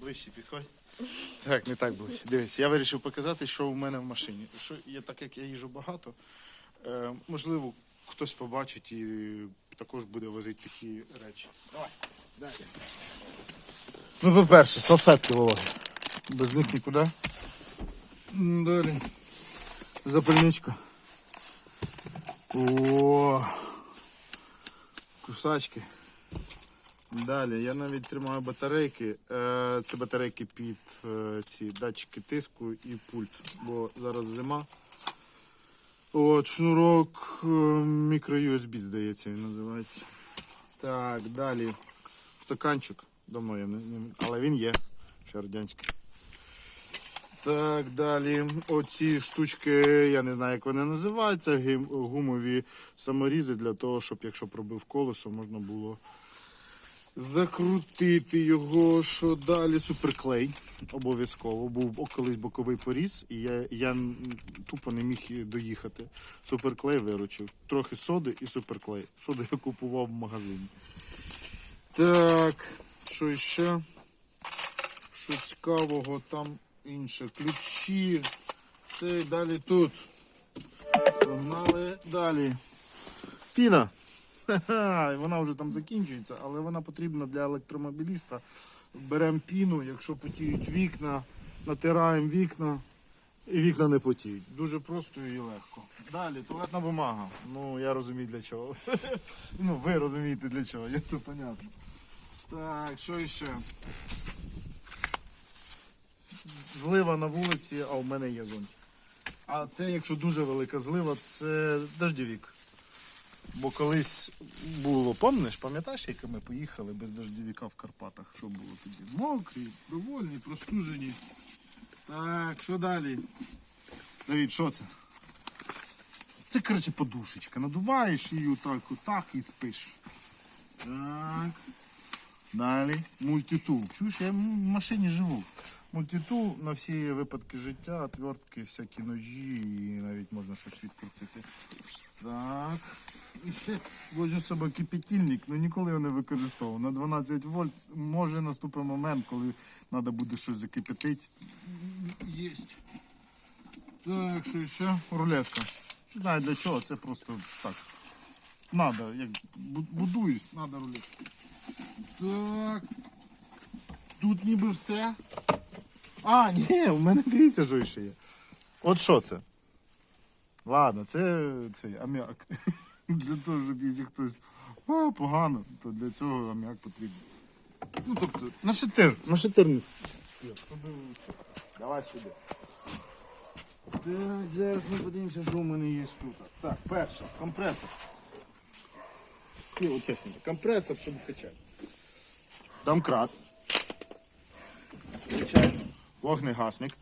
Ближче підходь. Так, не так ближче. Дивись, я вирішив показати, що у мене в машині. Що є, так як я їжджу багато, е, можливо, хтось побачить і також буде возити такі речі. Давай, далі. Ну, по-перше, салфетки вологі. Без них нікуди. Далі. Запальничка. О, кусачки. Далі я навіть тримаю батарейки. Е, Це батарейки під е, ці датчики тиску і пульт, бо зараз зима. От, шнурок е, мікро USB, здається, він називається. Так, далі. Стаканчик. Думаю, не, не, але він є. Ще радянський. Так, далі. Оці штучки, я не знаю, як вони називаються. Гумові саморізи для того, щоб якщо пробив колесо, можна було закрутити його. Що далі? Суперклей. Обов'язково. Був колись боковий поріз, і я, я тупо не міг доїхати. Суперклей виручив. Трохи соди і суперклей. Соди я купував в магазині. Так, що ще? Що цікавого, там інше. Ключі. Це далі тут. Погнали далі. Піна. Вона вже там закінчується, але вона потрібна для електромобіліста. Беремо піну, якщо потіють вікна, натираємо вікна, і вікна не потіють. Дуже просто і легко. Далі, туалетна бумага. Ну, я розумію для чого. ну, ви розумієте для чого, я це понятно. Так, що ще? Злива на вулиці, а в мене є зонтик. А це, якщо дуже велика злива, це дождівік. Бо колись було, помниш, пам'ятаєш, як ми поїхали без дождівіка в Карпатах? Що було тоді? Мокрі, довольні, простужені. Так, що далі? Давід, що це? Це, коротше, подушечка. Надуваєш її отак, отак і спиш. Так. Далі. Мультитул. Чуєш, я в машині живу. Мультитул на всі випадки життя, отвертки, всякі ножі і навіть можна щось відкрутити. Так. Возю з собою кипятильник, але ніколи його не використовував. На 12 вольт може наступить момент, коли треба буде щось закипятити. Єсть. Так, що ще? Рулетка. Не знаю для чого, це просто так. Надо, як бу- будуюсь, надо рулетку. Так. Тут ніби все. А, ні, у мене дивіться, що ще є. От що це? Ладно, це цей аміак. Для того, щоб якщо хтось а, погано, то для цього аміак потрібен. Ну, тобто, на шатир, на шатир не Давай сюди. Так, зараз ми подивимося, що в мене є тут. Так, перше, компресор. Оце сніми. Компресор, щоб качати. Домкрат. Вогнегасник.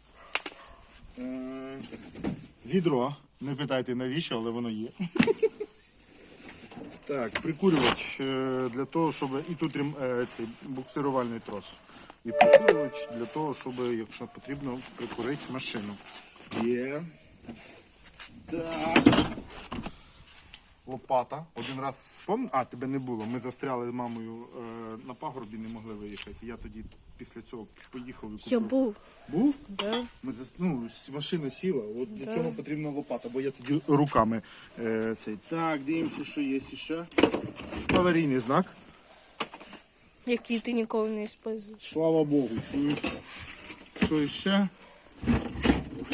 Відро. Не питайте навіщо, але воно є. Так, прикурювач е, для того, щоб. І тут е, цей буксирувальний трос. І прикурювач для того, щоб, якщо потрібно, прикурити машину. Є. Так. Лопата. Один раз спомнив, а тебе не було. Ми застряли з мамою е, на пагорбі, не могли виїхати. Я тоді після цього поїхав і Я купив. був. Був? Да. Ми зас... ну, з машини сіла, от для цього потрібна лопата, бо я тоді руками е, цей. Так, дивимося, що є ще. Аварійний знак. Який ти ніколи не используєш. Слава Богу. Що ще?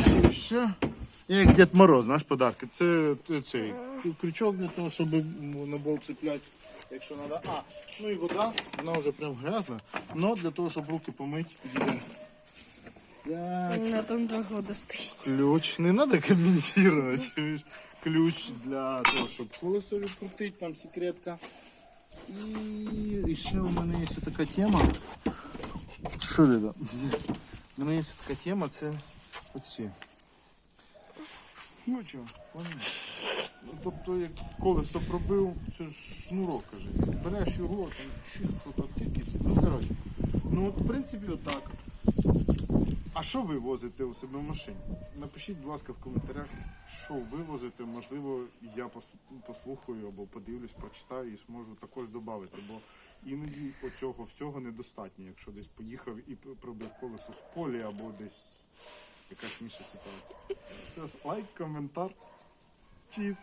Що ще? Як Дед Мороз, знаєш, подарки. Це, це цей крючок для того, щоб на бол цепляти, якщо треба. А, ну і вода, вона вже прям грязна. Но для того, щоб руки помити, підійде. Так. На там два года стоїть. Ключ. Не надо комментировать. чуєш? Ключ для того, щоб колесо відкрутити, там секретка. І, і ще у мене є така тема. Що це? там? У мене є така тема, це оці. Ну що, понял? Ну, тобто, як колесо пробив, це ж шнурок, каже. Береш його, там, щит, що так, тільки. Ну, коротше. Ну, от, в принципі, отак. А що ви возите у себе в машині? Напишіть, будь ласка, в коментарях, що ви возите. Можливо, я послухаю або подивлюсь, прочитаю і зможу також додати. Бо іноді оцього всього недостатньо, якщо десь поїхав і пробив колесо в полі або десь якась інша ситуація. Все, лайк, коментар. Чіз.